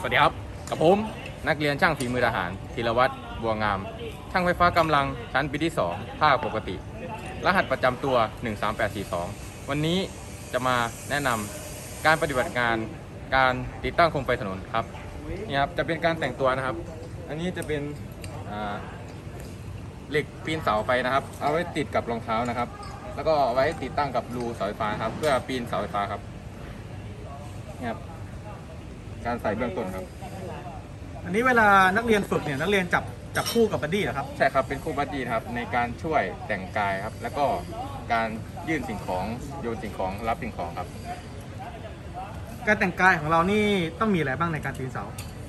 สวัสดีครับ กับผมนักเรียนช่างฝีมือทหารธีรวัตรบัวงาม ช่างไฟฟ้ากำลังชั้นปีที่ 2 ภาคปกติ รหัสประจำตัว 13842 วันนี้จะมาแนะนำการปฏิบัติงานการติดตั้งโคมไฟถนนครับนี่ครับจะเป็นการแต่งตัวนะครับ อันนี้จะเป็นเหล็กปีนเสาไฟนะครับ เอาไว้ติดกับรองเท้านะครับ แล้วก็เอาไว้ติดตั้งกับรูเสาไฟฟ้าครับ เพื่อปีนเสาไฟฟ้าครับนี่ครับ การใส่เบื้องต้นครับ อันนี้เวลานักเรียนฝึกเนี่ยนักเรียนจับจับคู่กับบัดดี้เหรอครับ ใช่ครับเป็นคู่บัดดี้นะครับในการช่วยแต่งกายครับ แล้วก็การยื่นสิ่งของโยนสิ่งของรับสิ่งของครับ การแต่งกายของเรานี่ต้องมีอะไรบ้างในการปีนเสา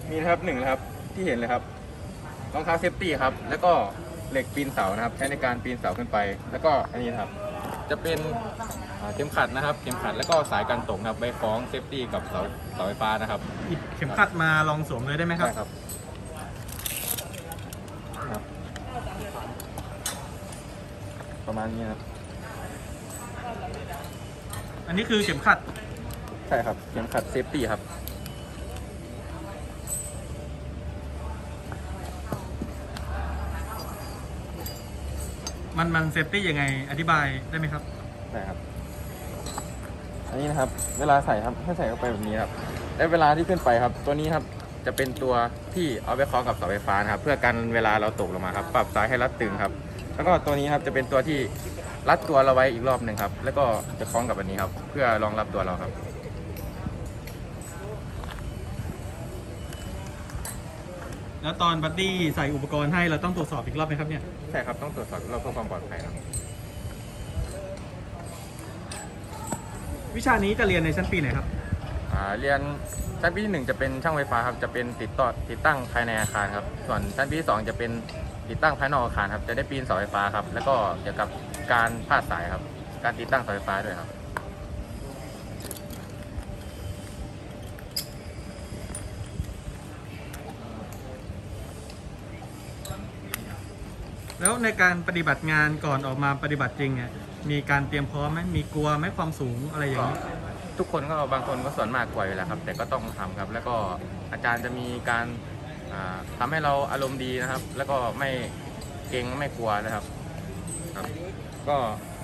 มีนะครับหนึ่งนะครับที่เห็นเลยครับรองเท้าเซฟตี้ครับ แล้วก็เหล็กปีนเสานะครับ ใช้ในการปีนเสาขึ้นไป แล้วก็อันนี้นะครับ จะเป็นอ่าเข็มขัดนะครับ เข็มขัดแล้วก็สายกันตกนะครับไว้คล้องเซฟตี้กับเสาเสาไฟฟ้านะครับหยิบเข็มขัดมาลองสวมเลยได้ไหมครับใช่ครับครับ ประมาณนี้ครับอันนี้คือเข็มขัด ใช่ครับ เข็มขัดเซฟตี้ครับ มันมันเซฟตี้ยังไงอธิบายได้ไหมครับใช่ครับ อันนี้นะครับ เวลาใส่ครับให้ใส่เข้าไปแบบนี้ครับ และเวลาที่ขึ้นไปครับ ตัวนี้ครับจะเป็นตัวที่เอาไปคล้องกับเสาไฟฟ้านะครับ เพื่อกันเวลาเราตกลงมาครับ ปรับสายให้รัดตึงครับ แล้วก็ตัวนี้ครับจะเป็นตัวที่รัดตัวเราไว้อีกรอบหนึ่งครับ แล้วก็จะคล้องกับอันนี้ครับ เพื่อรองรับตัวเราครับ แล้วตอนบัดดี้ใส่อุปกรณ์ให้เราต้องตรวจสอบอีกรอบไหมครับเนี่ย ใช่ครับต้องตรวจสอบเราเพื่อความปลอดภัยครับวิชานี้จะเรียนในชั้นปีไหนครับ อ่าเรียนชั้นปีที่หนึ่งจะเป็นช่างไฟฟ้าครับจะเป็นติดต่อติดตั้งภายในอาคารครับส่วนชั้นปีที่สองจะเป็นติดตั้งภายนอกอาคารครับจะได้ปีนเสาไฟฟ้าครับแล้วก็เกี่ยวกับการพาดสายครับการติดตั้งเสาไฟฟ้าด้วยครับ แล้วในการปฏิบัติงานก่อนออกมาปฏิบัติจริงเนี่ยมีการเตรียมพร้อมไหมมีกลัวไหมความสูงอะไรอย่างนี้ ทุกคนก็บางคนก็ส่วนมากกลัวอยู่แล้วครับ แต่ก็ต้องทำครับ แล้วก็อาจารย์จะมีการอ่าทำให้เราอารมณ์ดีนะครับ แล้วก็ไม่เกรงไม่กลัวนะครับครับ ก็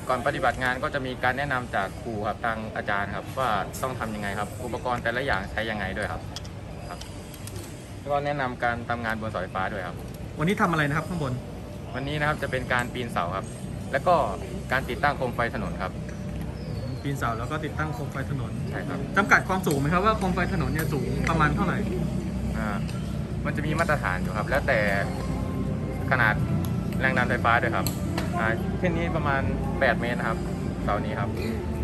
ก่อนปฏิบัติงานก็จะมีการแนะนำจากครูครับทางอาจารย์ครับ ว่าต้องทำยังไงครับ อุปกรณ์แต่ละอย่างใช้ยังไงด้วยครับครับ แล้วก็แนะนำการทำงานบนเสาไฟฟ้าด้วยครับ วันนี้ทำอะไรนะครับข้างบน วันนี้นะครับจะเป็นการปีนเสาครับ แล้วก็การติดตั้งโคมไฟถนนครับ ปีนเสาแล้วก็ติดตั้งโคมไฟถนนใช่ครับ จำกัดความสูงไหมครับว่าโคมไฟถนนเนี่ยสูงประมาณเท่าไหร่ อ่ามันจะมีมาตรฐานอยู่ครับ แล้วแต่ขนาดแรงดันไฟฟ้าด้วยครับอ่าเช่นนี้ประมาณ 8 เมตรนะครับเสานี้ครับ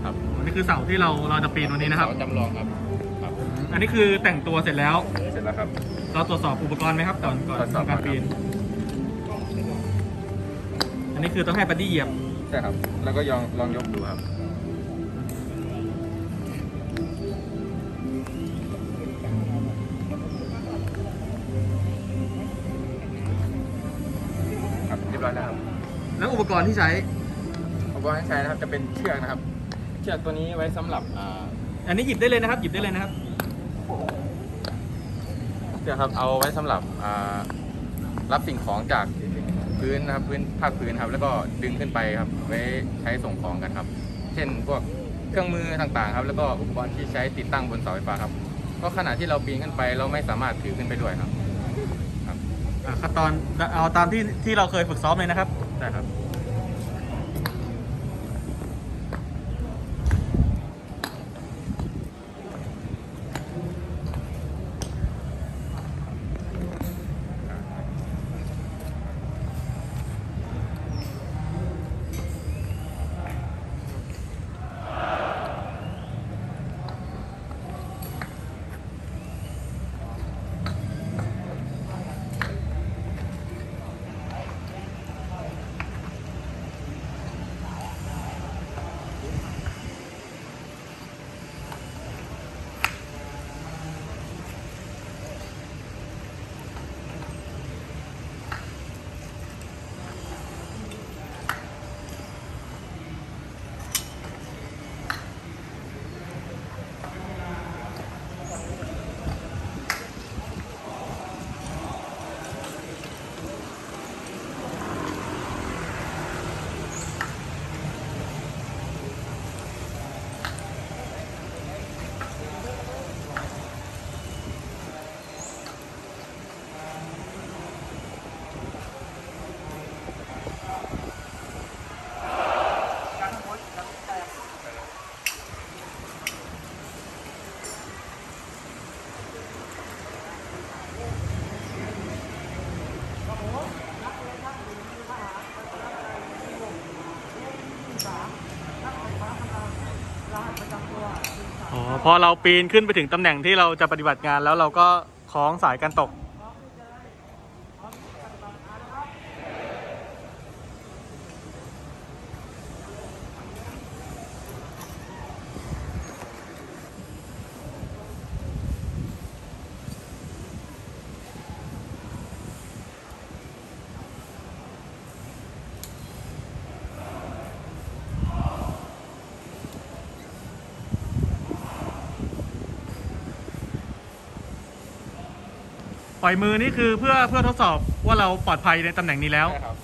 ครับอันนี้คือเสาที่เราเราจะปีนวันนี้นะครับ เสาจำลองครับครับอันนี้คือแต่งตัวเสร็จแล้ว เสร็จแล้วครับ เราตรวจสอบอุปกรณ์ไหมครับก่อนก่อนตรวจสอบ ทำการครับปีน อันนี้คือต้องให้บัดดี้เหยียบ ใช่ครับ แล้วก็ลองลองยกดูครับ ครับเรียบร้อยแล้วครับแล้วอุปกรณ์ที่ใช้ อุปกรณ์ที่ใช้นะครับจะเป็นเชือกนะครับ เชือกตัวนี้ไว้สำหรับอ่าอันนี้หยิบได้เลยนะครับ หยิบได้เลยนะครับ เชือกครับเอาไว้สำหรับอ่ารับสิ่งของจาก พื้นนะครับพื้นภาคพื้นครับ แล้วก็ดึงขึ้นไปครับไว้ใช้ส่งของกันครับ เช่นพวกเครื่องมือต่างๆครับ แล้วก็อุปกรณ์ที่ใช้ติดตั้งบนเสาไฟฟ้าครับเพราะขณะที่เราปีนขึ้นไปเราไม่สามารถถือขึ้นไปด้วยครับอ่าขั้นตอนเอาตามที่ที่เราเคยฝึกซ้อมเลยนะครับได้ครับ อเราปีนขึ้นไปถึงตำแหน่งที่เราจะปฏิบัติงานแล้วเราก็คล้องสายการตก ปล่อยมือนี่คือเพื่อเพื่อทดสอบว่าเราปลอดภัยในตำแหน่งนี้แล้ว ใช่ครับ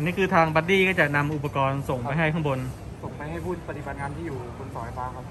อันนี้คือทางบัดดี้ก็จะนำอุปกรณ์ส่งไปให้ข้างบน ส่งไปให้ผู้ปฏิบัติงานที่อยู่บนเสาไฟฟ้าครับ